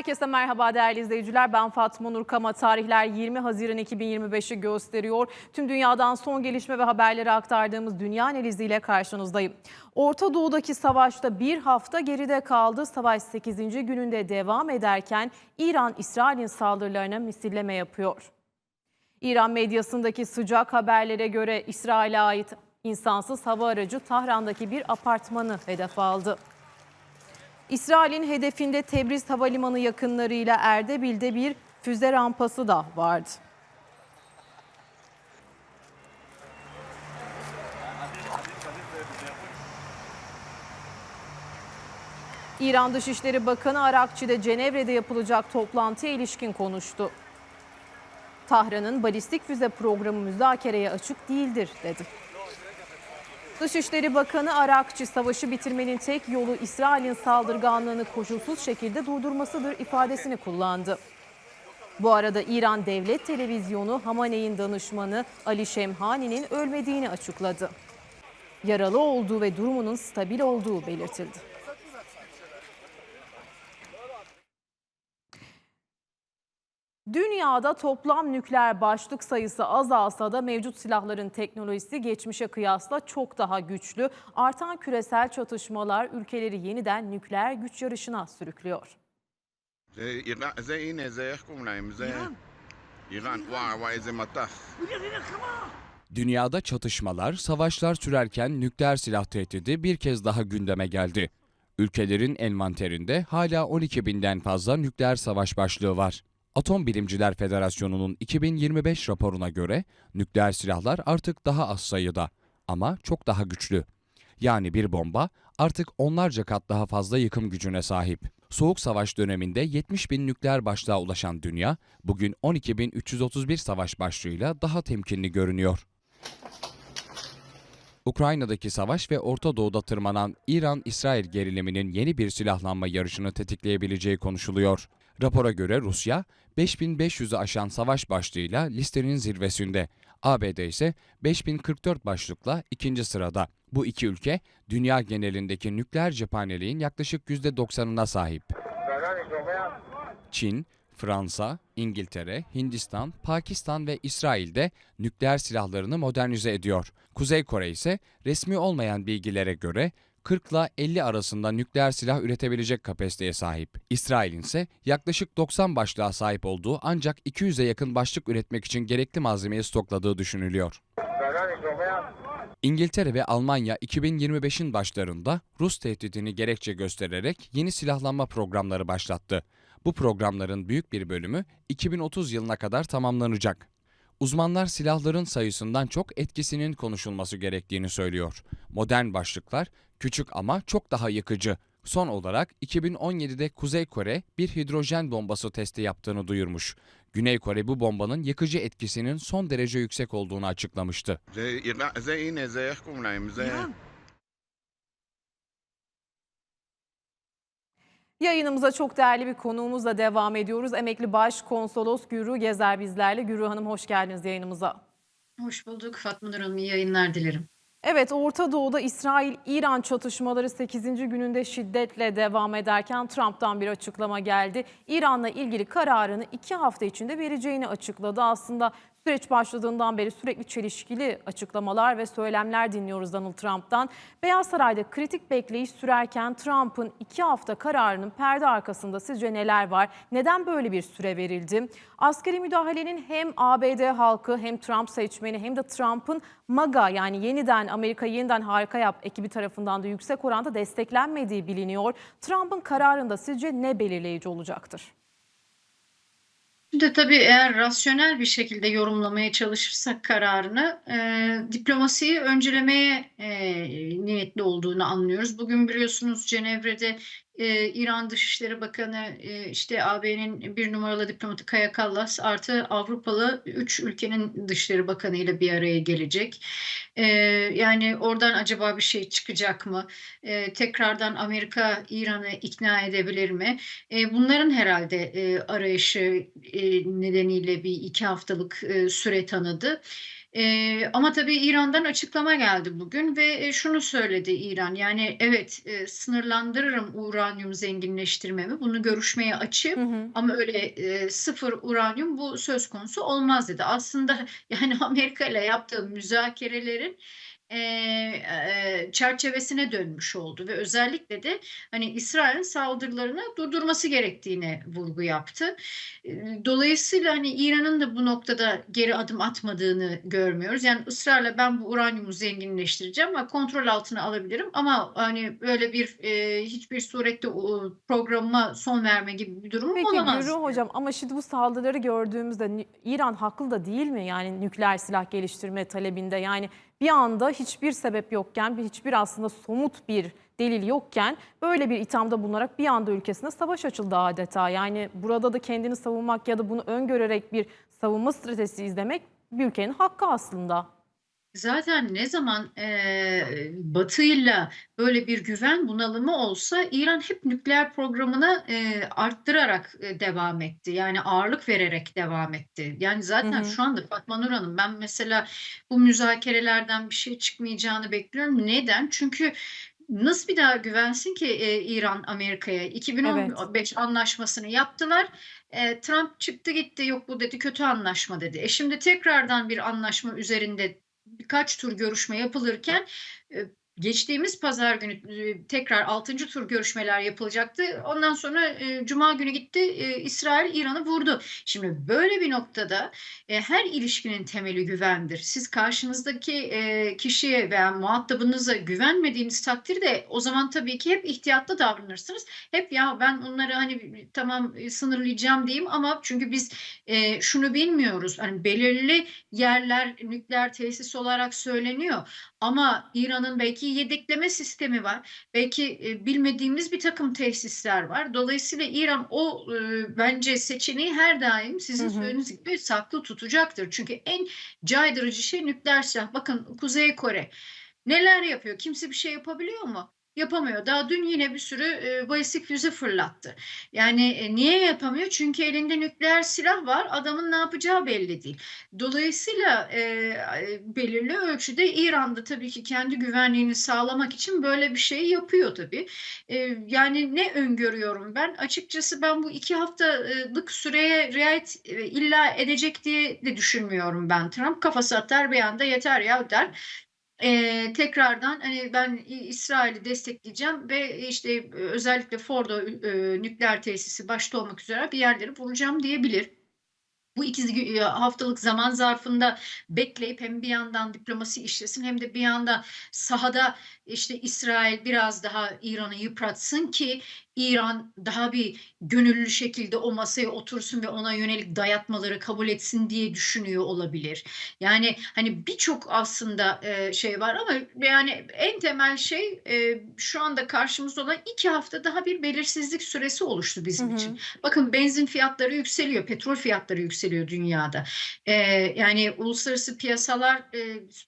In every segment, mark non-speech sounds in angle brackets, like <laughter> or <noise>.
Herkese merhaba değerli izleyiciler. Ben Fatma Nur Kama. Tarihler 20 Haziran 2025'i gösteriyor. Tüm dünyadan son gelişme ve haberleri aktardığımız Dünya Analizi ile karşınızdayım. Orta Doğu'daki savaşta bir hafta geride kaldı. Savaş 8. gününde devam ederken İran, İsrail'in saldırılarına misilleme yapıyor. İran medyasındaki sıcak haberlere göre İsrail'e ait insansız hava aracı Tahran'daki bir apartmanı hedef aldı. İsrail'in hedefinde Tebriz Havalimanı yakınlarıyla Erdebil'de bir füze rampası da vardı. İran Dışişleri Bakanı Arakçi'de Cenevre'de yapılacak toplantıya ilişkin konuştu. Tahran'ın balistik füze programı müzakereye açık değildir dedi. Dışişleri Bakanı Arakçı savaşı bitirmenin tek yolu İsrail'in saldırganlığını koşulsuz şekilde durdurmasıdır ifadesini kullandı. Bu arada İran Devlet Televizyonu Hamaney'in danışmanı Ali Şemhani'nin ölmediğini açıkladı. Yaralı olduğu ve durumunun stabil olduğu belirtildi. Dünyada toplam nükleer başlık sayısı azalsa da mevcut silahların teknolojisi geçmişe kıyasla çok daha güçlü. Artan küresel çatışmalar ülkeleri yeniden nükleer güç yarışına sürüklüyor. Dünyada çatışmalar, savaşlar sürerken nükleer silah tehdidi bir kez daha gündeme geldi. Ülkelerin envanterinde hala 12 binden fazla nükleer savaş başlığı var. Atom Bilimciler Federasyonu'nun 2025 raporuna göre nükleer silahlar artık daha az sayıda ama çok daha güçlü. Yani bir bomba artık onlarca kat daha fazla yıkım gücüne sahip. Soğuk Savaş döneminde 70 bin nükleer başlığa ulaşan dünya, bugün 12.331 savaş başlığıyla daha temkinli görünüyor. Ukrayna'daki savaş ve Orta Doğu'da tırmanan İran-İsrail geriliminin yeni bir silahlanma yarışını tetikleyebileceği konuşuluyor. Rapora göre Rusya, 5500'ü aşan savaş başlığıyla listenin zirvesinde. ABD ise 5044 başlıkla ikinci sırada. Bu iki ülke, dünya genelindeki nükleer cephaneliğin yaklaşık %90'ına sahip. Çin, Fransa, İngiltere, Hindistan, Pakistan ve İsrail de nükleer silahlarını modernize ediyor. Kuzey Kore ise resmi olmayan bilgilere göre 40 ile 50 arasında nükleer silah üretebilecek kapasiteye sahip. İsrail'in ise yaklaşık 90 başlığa sahip olduğu ancak 200'e yakın başlık üretmek için gerekli malzemeyi stokladığı düşünülüyor. İngiltere ve Almanya 2025'in başlarında Rus tehdidini gerekçe göstererek yeni silahlanma programları başlattı. Bu programların büyük bir bölümü 2030 yılına kadar tamamlanacak. Uzmanlar silahların sayısından çok etkisinin konuşulması gerektiğini söylüyor. Modern başlıklar küçük ama çok daha yıkıcı. Son olarak 2017'de Kuzey Kore bir hidrojen bombası testi yaptığını duyurmuş. Güney Kore bu bombanın yıkıcı etkisinin son derece yüksek olduğunu açıklamıştı. Yayınımıza çok değerli bir konuğumuzla devam ediyoruz. Emekli Başkonsolos Gürü Gezer bizlerle. Gürü Hanım hoş geldiniz yayınımıza. Hoş bulduk. Fatma Nur Hanım iyi yayınlar dilerim. Evet, Orta Doğu'da İsrail-İran çatışmaları 8. gününde şiddetle devam ederken Trump'tan bir açıklama geldi. İran'la ilgili kararını iki hafta içinde vereceğini açıkladı. Aslında süreç başladığından beri sürekli çelişkili açıklamalar ve söylemler dinliyoruz Donald Trump'tan. Beyaz Saray'da kritik bekleyiş sürerken Trump'ın iki hafta kararının perde arkasında sizce neler var? Neden böyle bir süre verildi? Askeri müdahalenin hem ABD halkı hem Trump seçmeni hem de Trump'ın MAGA yani yeniden Amerika yeniden harika yap ekibi tarafından da yüksek oranda desteklenmediği biliniyor. Trump'ın kararında sizce ne belirleyici olacaktır? Şimdi tabii eğer rasyonel bir şekilde yorumlamaya çalışırsak kararını e, diplomasiyi öncelemeye e, niyetli olduğunu anlıyoruz. Bugün biliyorsunuz Cenevre'de e, İran Dışişleri Bakanı e, işte AB'nin bir numaralı diplomatı Kaya Kallas artı Avrupalı 3 ülkenin Dışişleri Bakanı ile bir araya gelecek. E, yani oradan acaba bir şey çıkacak mı? E, tekrardan Amerika İran'ı ikna edebilir mi? E, bunların herhalde e, arayışı e, nedeniyle bir iki haftalık e, süre tanıdı. Eee, ama tabii İran'dan açıklama geldi bugün ve e, şunu söyledi İran. Yani evet e, sınırlandırırım uranyum zenginleştirmemi. Bunu görüşmeye açığım. Hı hı. Ama öyle e, sıfır uranyum bu söz konusu olmaz dedi. Aslında <laughs> yani Amerika ile yaptığı müzakerelerin e, e, çerçevesine dönmüş oldu ve özellikle de hani İsrail'in saldırılarını durdurması gerektiğine vurgu yaptı. E, Dolayısıyla hani İran'ın da bu noktada geri adım atmadığını görmüyoruz. Yani ısrarla ben bu uranyumu zenginleştireceğim ve kontrol altına alabilirim ama hani böyle bir e, hiçbir surette o programıma son verme gibi bir durum Peki olamaz. Gürü Hocam ama şimdi bu saldırıları gördüğümüzde İran haklı da değil mi? Yani nükleer silah geliştirme talebinde yani bir anda hiçbir sebep yokken, bir- hiçbir aslında somut bir delil yokken böyle bir ithamda bulunarak bir anda ülkesine savaş açıldı adeta. Yani burada da kendini savunmak ya da bunu öngörerek bir savunma stratejisi izlemek bir ülkenin hakkı aslında. Zaten ne zaman eee Batı'yla böyle bir güven bunalımı olsa İran hep nükleer programını eee, arttırarak e, devam etti. Yani ağırlık vererek devam etti. Yani zaten Hı hı. şu anda Fatma Nur Hanım ben mesela bu müzakerelerden bir şey çıkmayacağını bekliyorum. Neden? Çünkü nasıl bir daha güvensin ki e, İran Amerika'ya? 2015 anlaşmasını yaptılar. E, Trump çıktı gitti yok bu dedi kötü anlaşma dedi. E şimdi tekrardan bir anlaşma üzerinde birkaç tur görüşme yapılırken e, geçtiğimiz pazar günü e, tekrar 6. tur görüşmeler yapılacaktı. Ondan sonra e, cuma günü gitti e, İsrail İran'ı vurdu. Şimdi böyle bir noktada her ilişkinin temeli güvendir. Siz karşınızdaki kişiye veya muhatabınıza güvenmediğiniz takdirde o zaman tabii ki hep ihtiyatlı davranırsınız. Hep ya ben onları hani tamam sınırlayacağım diyeyim ama çünkü biz şunu bilmiyoruz. Hani belirli yerler nükleer tesis olarak söyleniyor. Ama İran'ın belki yedekleme sistemi var. Belki e, bilmediğimiz bir takım tesisler var. Dolayısıyla İran o e, bence seçeneği her daim sizin Hı hı. söylediğiniz gibi saklı tutacaktır. Çünkü en caydırıcı şey nükleer silah. Bakın Kuzey Kore neler yapıyor? Kimse bir şey yapabiliyor mu? Yapamıyor. Daha dün yine bir sürü e, balistik füze fırlattı. Yani e, niye yapamıyor? Çünkü elinde nükleer silah var. Adamın ne yapacağı belli değil. Dolayısıyla e, e, belirli ölçüde İran'da tabii ki kendi güvenliğini sağlamak için böyle bir şey yapıyor tabii. E, yani ne öngörüyorum ben? Açıkçası ben bu iki haftalık süreye riayet e, illa edecek diye de düşünmüyorum ben. Trump kafası atar bir anda yeter ya der. Eee, tekrardan hani ben İsrail'i destekleyeceğim ve işte e, özellikle Fordo e, nükleer tesisi başta olmak üzere bir yerleri vuracağım diyebilir. Bu iki e, haftalık zaman zarfında bekleyip hem bir yandan diplomasi işlesin hem de bir yandan sahada işte İsrail biraz daha İran'ı yıpratsın ki İran daha bir gönüllü şekilde o masaya otursun ve ona yönelik dayatmaları kabul etsin diye düşünüyor olabilir. Yani hani birçok aslında e, şey var ama yani en temel şey e, şu anda karşımızda olan iki hafta daha bir belirsizlik süresi oluştu bizim Hı hı. için. Bakın benzin fiyatları yükseliyor, petrol fiyatları yükseliyor dünyada. E, yani uluslararası piyasalar e,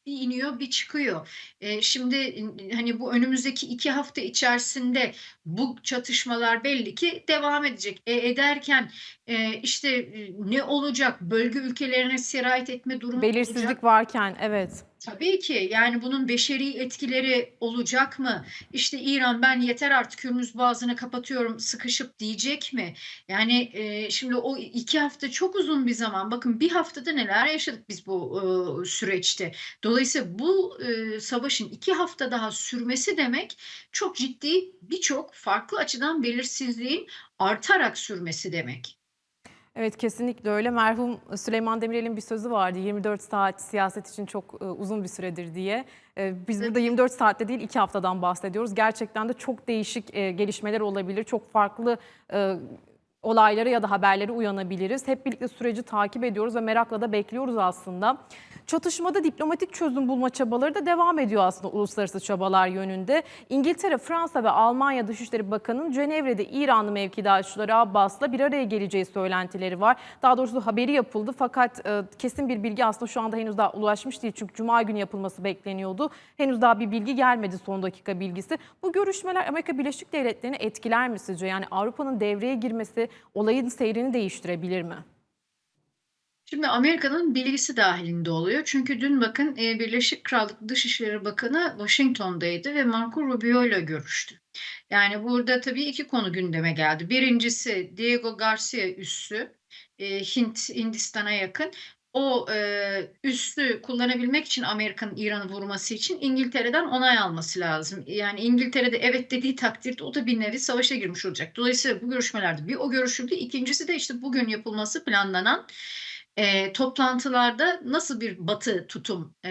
bir iniyor bir çıkıyor. E, şimdi hani bu önümüzdeki iki hafta içerisinde bu çatışmalar belli ki devam edecek. E, ederken e, işte e, ne olacak? Bölge ülkelerine sirayet etme durumu olacak. Belirsizlik varken evet. Tabii ki yani bunun beşeri etkileri olacak mı? İşte İran ben yeter artık Hürmüz Boğazı'nı kapatıyorum sıkışıp diyecek mi? Yani e, şimdi o iki hafta çok uzun bir zaman. Bakın bir haftada neler yaşadık biz bu e, süreçte. Dolayısıyla bu e, savaşın iki hafta daha sürmesi demek çok ciddi birçok farklı açıdan belirsizliğin artarak sürmesi demek. Evet kesinlikle öyle. Merhum Süleyman Demirel'in bir sözü vardı. 24 saat siyaset için çok e, uzun bir süredir diye. E, biz burada 24 saatte değil 2 haftadan bahsediyoruz. Gerçekten de çok değişik e, gelişmeler olabilir. Çok farklı e, olaylara ya da haberlere uyanabiliriz. Hep birlikte süreci takip ediyoruz ve merakla da bekliyoruz aslında. Çatışmada diplomatik çözüm bulma çabaları da devam ediyor aslında uluslararası çabalar yönünde. İngiltere, Fransa ve Almanya Dışişleri Bakanı'nın Cenevre'de İranlı mevkidaşları Abbas'la bir araya geleceği söylentileri var. Daha doğrusu haberi yapıldı fakat e, kesin bir bilgi aslında şu anda henüz daha ulaşmış değil. Çünkü Cuma günü yapılması bekleniyordu. Henüz daha bir bilgi gelmedi son dakika bilgisi. Bu görüşmeler Amerika Birleşik Devletleri'ni etkiler mi sizce? Yani Avrupa'nın devreye girmesi olayın seyrini değiştirebilir mi? Şimdi Amerika'nın bilgisi dahilinde oluyor. Çünkü dün bakın e, Birleşik Krallık Dışişleri Bakanı Washington'daydı ve Marco Rubio ile görüştü. Yani burada tabii iki konu gündeme geldi. Birincisi Diego Garcia üssü e, Hint Hindistan'a yakın. O e, üssü kullanabilmek için Amerika'nın İran'ı vurması için İngiltere'den onay alması lazım. Yani İngiltere'de evet dediği takdirde o da bir nevi savaşa girmiş olacak. Dolayısıyla bu görüşmelerde bir o görüşüldü. İkincisi de işte bugün yapılması planlanan e, toplantılarda nasıl bir batı tutum e,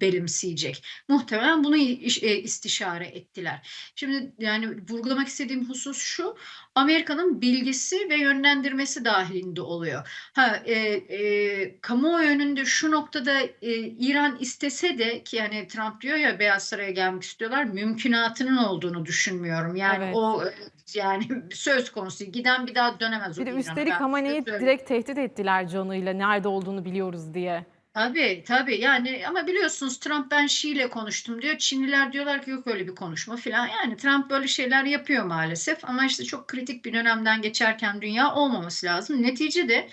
benimseyecek? Muhtemelen bunu iş- e, istişare ettilar. Şimdi yani vurgulamak istediğim husus şu, Amerika'nın bilgisi ve yönlendirmesi dahilinde oluyor. Ha, e, e, kamuoyu önünde şu noktada e, İran istese de ki yani Trump diyor ya Beyaz Saray'a gelmek istiyorlar, mümkünatının olduğunu düşünmüyorum. Yani Evet. o yani <laughs> söz konusu giden bir daha dönemez o Bir de üstelik Hamane'yi direkt tehdit ettiler canıyla nerede olduğunu biliyoruz diye. Tabii tabii yani ama biliyorsunuz Trump ben Şii ile konuştum diyor. Çinliler diyorlar ki yok öyle bir konuşma falan. Yani Trump böyle şeyler yapıyor maalesef ama işte çok kritik bir dönemden geçerken dünya olmaması lazım. Neticede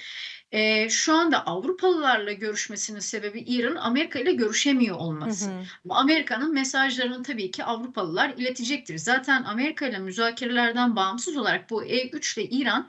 e, şu anda Avrupalılarla görüşmesinin sebebi İran'ın Amerika ile görüşemiyor olması. hı. Amerika'nın mesajlarını tabii ki Avrupalılar iletecektir. Zaten Amerika ile müzakerelerden bağımsız olarak bu E3 ile İran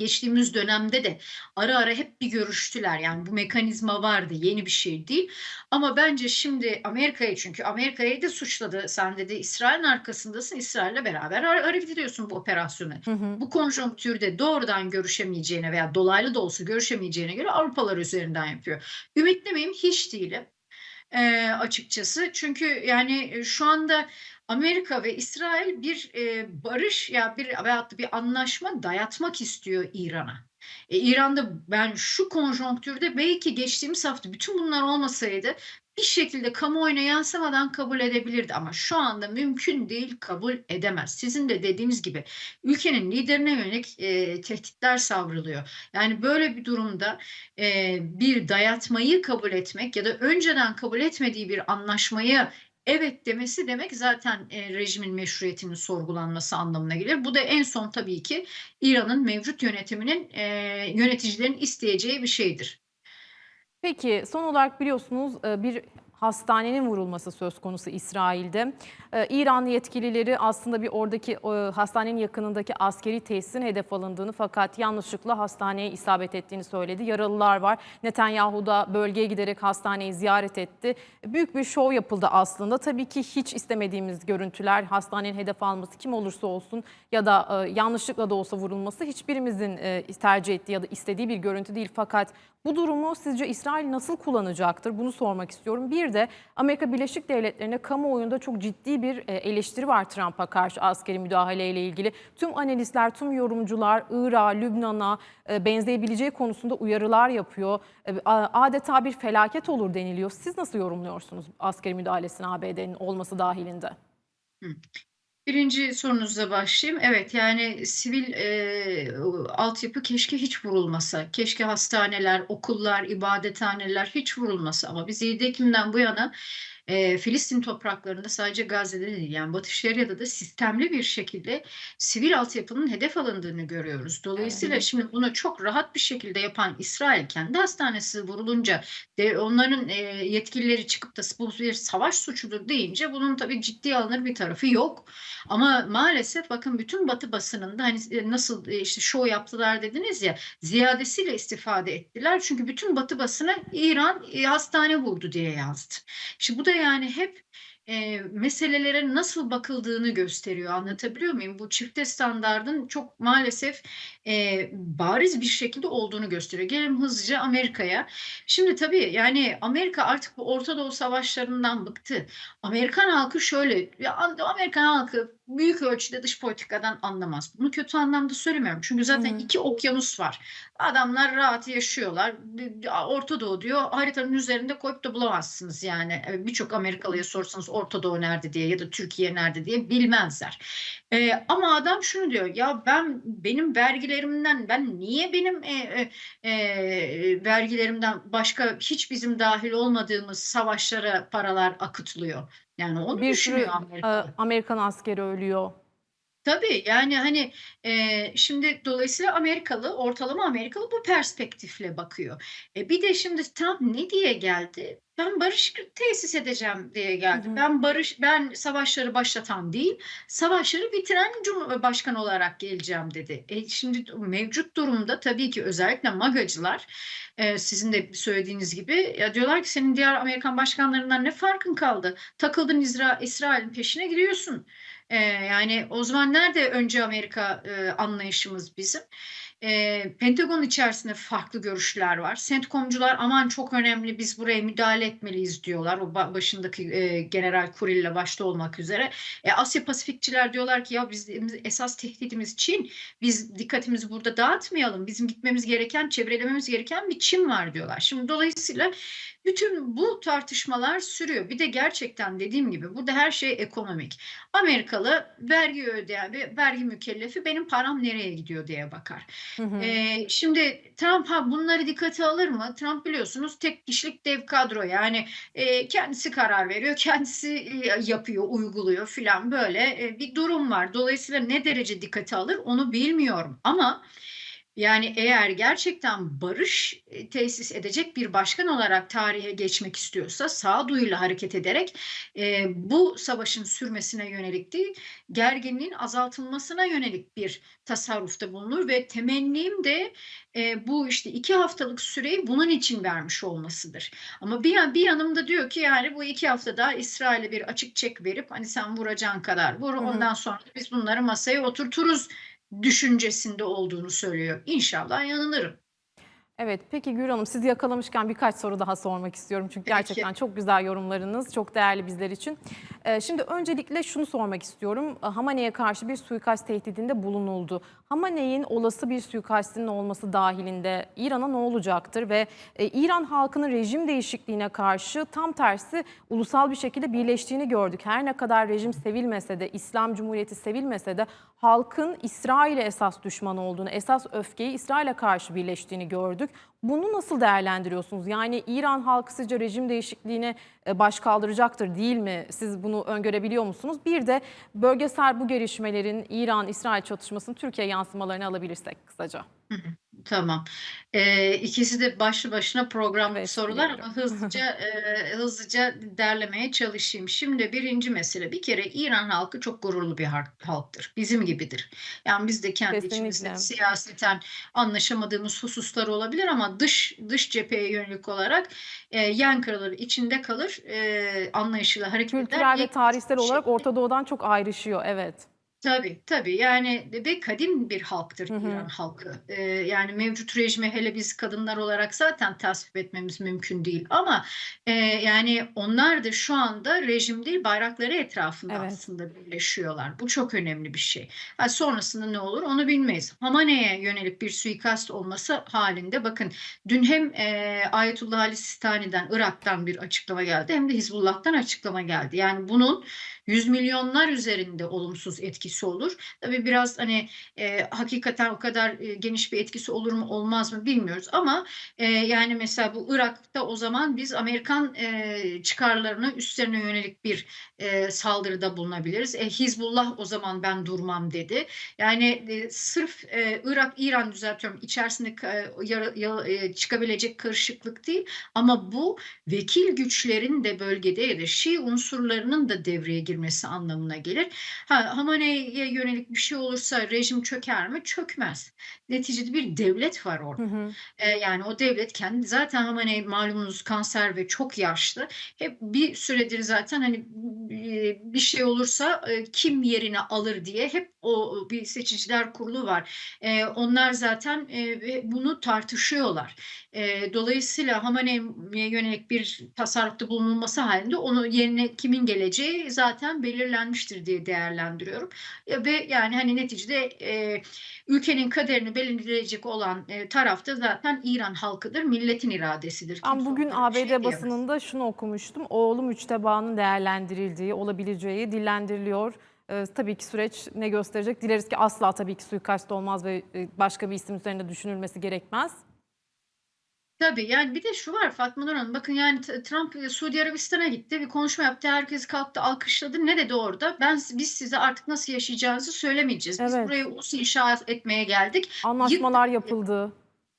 geçtiğimiz dönemde de ara ara hep bir görüştüler. Yani bu mekanizma vardı, yeni bir şey değil. Ama bence şimdi Amerika'yı çünkü Amerika'yı da suçladı. Sen dedi İsrail'in arkasındasın, İsrail'le beraber har- hareket ediyorsun bu operasyonu. Hı hı. Bu konjonktürde doğrudan görüşemeyeceğine veya dolaylı da olsa görüşemeyeceğine göre Avrupalar üzerinden yapıyor. Ümitli miyim? Hiç değilim e, açıkçası. Çünkü yani e, şu anda Amerika ve İsrail bir e, barış ya bir veyahut da bir anlaşma dayatmak istiyor İran'a. E, İran'da ben şu konjonktürde belki geçtiğimiz hafta bütün bunlar olmasaydı bir şekilde kamuoyuna yansımadan kabul edebilirdi ama şu anda mümkün değil kabul edemez. Sizin de dediğiniz gibi ülkenin liderine yönelik e, tehditler savruluyor. Yani böyle bir durumda e, bir dayatmayı kabul etmek ya da önceden kabul etmediği bir anlaşmayı evet demesi demek zaten e, rejimin meşruiyetinin sorgulanması anlamına gelir. Bu da en son tabii ki İran'ın mevcut yönetiminin e, yöneticilerin isteyeceği bir şeydir. Peki son olarak biliyorsunuz e, bir hastanenin vurulması söz konusu İsrail'de. E, İran yetkilileri aslında bir oradaki e, hastanenin yakınındaki askeri tesisin hedef alındığını fakat yanlışlıkla hastaneye isabet ettiğini söyledi. Yaralılar var. Netanyahu da bölgeye giderek hastaneyi ziyaret etti. Büyük bir şov yapıldı aslında. Tabii ki hiç istemediğimiz görüntüler hastanenin hedef alması kim olursa olsun ya da e, yanlışlıkla da olsa vurulması hiçbirimizin e, tercih ettiği ya da istediği bir görüntü değil. Fakat bu durumu sizce İsrail nasıl kullanacaktır? Bunu sormak istiyorum. Bir de Amerika Birleşik Devletleri'ne kamuoyunda çok ciddi bir e, eleştiri var Trump'a karşı askeri müdahaleyle ilgili. Tüm analistler, tüm yorumcular Irak'a, Lübnan'a e, benzeyebileceği konusunda uyarılar yapıyor. E, Adeta bir felaket olur deniliyor. Siz nasıl yorumluyorsunuz askeri müdahalesini ABD'nin olması dahilinde? Birinci sorunuzla başlayayım. Evet yani sivil e, altyapı keşke hiç vurulmasa. Keşke hastaneler, okullar, ibadethaneler hiç vurulmasa. Ama biz 7 Ekim'den bu yana e, Filistin topraklarında sadece Gazze'de değil yani Batı Şeria'da da sistemli bir şekilde sivil altyapının hedef alındığını görüyoruz. Dolayısıyla şimdi bunu çok rahat bir şekilde yapan İsrail kendi hastanesi vurulunca de onların e, yetkilileri çıkıp da bu bir savaş suçudur deyince bunun tabii ciddiye alınır bir tarafı yok. Ama maalesef bakın bütün Batı basınında hani e, nasıl e, işte şov yaptılar dediniz ya ziyadesiyle istifade ettiler. Çünkü bütün Batı basını İran e, hastane vurdu diye yazdı. Şimdi bu da yani hep e, meselelere nasıl bakıldığını gösteriyor. Anlatabiliyor muyum? Bu çifte standardın çok maalesef e, bariz bir şekilde olduğunu gösteriyor. Gelelim hızlıca Amerika'ya. Şimdi tabii yani Amerika artık bu Orta Doğu savaşlarından bıktı. Amerikan halkı şöyle, ya Amerikan halkı büyük ölçüde dış politikadan anlamaz. Bunu kötü anlamda söylemiyorum. Çünkü zaten hı. iki okyanus var. Adamlar rahat yaşıyorlar. Orta Doğu diyor haritanın üzerinde koyup da bulamazsınız yani. E, Birçok Amerikalıya sorsanız Orta Doğu nerede diye ya da Türkiye nerede diye bilmezler. E, ama adam şunu diyor ya ben benim vergilerimden ben niye benim e, e, e, vergilerimden başka hiç bizim dahil olmadığımız savaşlara paralar akıtılıyor. Yani onu Bir sürü düşünüyor e, Amerika. Amerikan askeri ölüyor. Tabii, yani, hani, eee, şimdi dolayısıyla Amerikalı, ortalama Amerikalı bu perspektifle bakıyor. E, bir de şimdi Trump ne diye geldi? Ben barış tesis edeceğim diye geldi. Hı hı. Ben barış ben savaşları başlatan değil, savaşları bitiren cumhurbaşkanı olarak geleceğim dedi. E, şimdi mevcut durumda tabii ki özellikle MAGA'cılar, eee, sizin de söylediğiniz gibi ya diyorlar ki senin diğer Amerikan başkanlarından ne farkın kaldı? Takıldın İzra İsrail'in peşine gidiyorsun. Eee, yani o zaman nerede önce Amerika, eee, anlayışımız bizim? Eee, Pentagon içerisinde farklı görüşler var. CENTCOM'cular aman çok önemli biz buraya müdahale etmeliyiz diyorlar. O ba başındaki, eee, General Kurilla başta olmak üzere. E, Asya Pasifikçiler diyorlar ki ya bizim esas tehdidimiz Çin. Biz dikkatimizi burada dağıtmayalım. Bizim gitmemiz gereken, çevrelememiz gereken bir Çin var diyorlar. Şimdi dolayısıyla bütün bu tartışmalar sürüyor. Bir de gerçekten dediğim gibi burada her şey ekonomik. Amerikalı vergi ödeyen ve vergi mükellefi benim param nereye gidiyor diye bakar. Eee, şimdi Trump ha bunları dikkate alır mı? Trump biliyorsunuz tek kişilik dev kadro yani eee, kendisi karar veriyor, kendisi yapıyor, uyguluyor filan böyle eee, bir durum var. Dolayısıyla ne derece dikkate alır onu bilmiyorum ama yani eğer gerçekten barış e, tesis edecek bir başkan olarak tarihe geçmek istiyorsa sağduyuyla hareket ederek e, bu savaşın sürmesine yönelik değil, gerginliğin azaltılmasına yönelik bir tasarrufta bulunur ve temennim de e, bu işte iki haftalık süreyi bunun için vermiş olmasıdır. Ama bir, yan- bir yanımda diyor ki yani bu iki haftada İsrail'e bir açık çek verip hani sen vuracağın kadar vur ondan sonra biz bunları masaya oturturuz düşüncesinde olduğunu söylüyor. İnşallah yanılırım. Evet, peki Gül Hanım sizi yakalamışken birkaç soru daha sormak istiyorum. Çünkü Peki. gerçekten çok güzel yorumlarınız, çok değerli bizler için. Ee, şimdi öncelikle şunu sormak istiyorum. Ee, Hamane'ye karşı bir suikast tehdidinde bulunuldu. Hamane'nin olası bir suikastinin olması dahilinde İran'a ne olacaktır? Ve e, İran halkının rejim değişikliğine karşı tam tersi ulusal bir şekilde birleştiğini gördük. Her ne kadar rejim sevilmese de, İslam Cumhuriyeti sevilmese de halkın İsrail'e esas düşman olduğunu, esas öfkeyi İsrail'e karşı birleştiğini gördük. Bunu nasıl değerlendiriyorsunuz? Yani İran halkı sizce rejim değişikliğine e, baş kaldıracaktır değil mi? Siz bunu öngörebiliyor musunuz? Bir de bölgesel bu gelişmelerin İran-İsrail çatışmasının Türkiye yansımalarını alabilirsek kısaca. Tamam. Eee, ikisi de başlı başına program Evet, sorular biliyorum. ama hızlıca <laughs> eee, hızlıca derlemeye çalışayım. Şimdi birinci mesele bir kere İran halkı çok gururlu bir halk- halktır. Bizim gibidir. Yani biz de kendi içimizde Kesinlikle. siyaseten anlaşamadığımız hususlar olabilir ama dış dış cepheye yönelik olarak eee yan kırılır, içinde kalır, eee, anlayışıyla hareket eder. Kültürel ve tarihsel bir olarak Orta Doğu'dan çok ayrışıyor. Evet. Tabii tabii yani ve kadim bir halktır Hı hı. İran halkı. Ee, yani mevcut rejimi hele biz kadınlar olarak zaten tasvip etmemiz mümkün değil. Ama e, yani onlar da şu anda rejim değil bayrakları etrafında Evet. aslında birleşiyorlar. Bu çok önemli bir şey. Ha, sonrasında ne olur onu bilmeyiz. Hamane'ye yönelik bir suikast olması halinde bakın dün hem e, Ayetullah Ali Sistani'den Irak'tan bir açıklama geldi hem de Hizbullah'tan açıklama geldi. Yani bunun yüz milyonlar üzerinde olumsuz etkisi olur. Tabii biraz hani e, hakikaten o kadar e, geniş bir etkisi olur mu olmaz mı bilmiyoruz ama e, yani mesela bu Irak'ta o zaman biz Amerikan e, çıkarlarına üstlerine yönelik bir e, saldırıda bulunabiliriz. E, Hizbullah o zaman ben durmam dedi. Yani e, sırf e, Irak, İran düzeltiyorum içerisinde ya- e, çıkabilecek karışıklık değil ama bu vekil güçlerin de bölgede ya da Şii unsurlarının da devreye girmesi anlamına gelir. Ha, Hamane'ye yönelik bir şey olursa rejim çöker mi? Çökmez. Neticede bir devlet var orada. Hı hı. E, yani o devlet kendi zaten Hamaney malumunuz kanser ve çok yaşlı. Hep bir süredir zaten hani e, bir şey olursa e, kim yerine alır diye hep o bir seçiciler kurulu var. E, onlar zaten e, bunu tartışıyorlar. E, dolayısıyla Hamaney'e yönelik bir tasarrufta bulunulması halinde onu yerine kimin geleceği zaten belirlenmiştir diye değerlendiriyorum. Ve yani hani neticede e, ülkenin kaderini belirleyecek olan e, tarafta zaten İran halkıdır, milletin iradesidir. Ben Kimse bugün bir şey ABD diyemez. basınında şunu okumuştum. Oğlu müçtebaının değerlendirildiği, olabileceği dillendiriliyor. Ee, tabii ki süreç ne gösterecek? Dileriz ki asla tabii ki suikast olmaz ve e, başka bir isim üzerinde düşünülmesi gerekmez. Tabii yani bir de şu var Fatma Nur Hanım bakın yani Trump e, Suudi Arabistan'a gitti bir konuşma yaptı herkes kalktı alkışladı. Ne dedi orada? Ben biz size artık nasıl yaşayacağınızı söylemeyeceğiz. Biz Evet. buraya ulus inşa etmeye geldik? Anlaşmalar yapıldı.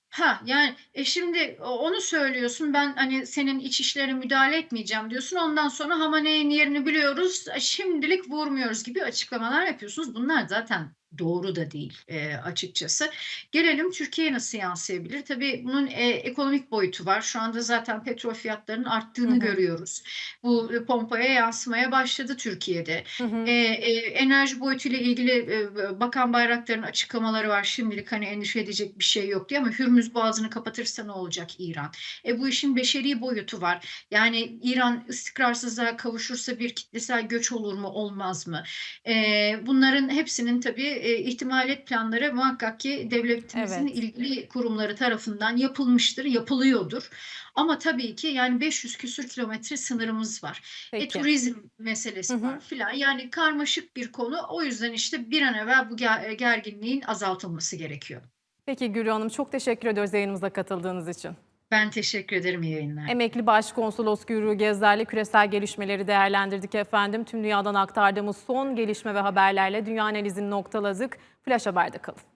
Ha yani e şimdi o- onu söylüyorsun ben hani senin iç işlerine müdahale etmeyeceğim diyorsun ondan sonra Hamaney'in yerini biliyoruz e, şimdilik vurmuyoruz gibi açıklamalar yapıyorsunuz. Bunlar zaten doğru da değil e, açıkçası. Gelelim Türkiye'ye nasıl yansıyabilir? Tabii bunun e, ekonomik boyutu var. Şu anda zaten petrol fiyatlarının arttığını Hı hı. görüyoruz. Bu e, pompaya yansımaya başladı Türkiye'de. Hı hı. E, e, enerji boyutuyla ilgili e, Bakan Bayraktar'ın açıklamaları var. Şimdilik hani endişe edecek bir şey yok diye ama Hürmüz Boğazı'nı kapatırsa ne olacak İran? E, bu işin beşeri boyutu var. Yani İran istikrarsızlığa kavuşursa bir kitlesel göç olur mu olmaz mı? E, bunların hepsinin tabii e, ihtimalet planları muhakkak ki devletimizin Evet. ilgili kurumları tarafından yapılmıştır, yapılıyordur. Ama tabii ki yani 500 küsür kilometre sınırımız var. E, Peki. turizm meselesi Hı hı. var filan. Yani karmaşık bir konu. O yüzden işte bir an evvel bu ger- gerginliğin azaltılması gerekiyor. Peki Gülü Hanım çok teşekkür ediyoruz yayınımıza katıldığınız için. Ben teşekkür ederim yayınlar. Emekli Başkonsolos Gürü Gezler'le küresel gelişmeleri değerlendirdik efendim. Tüm dünyadan aktardığımız son gelişme ve haberlerle dünya analizini noktaladık. Flash Haber'de kalın.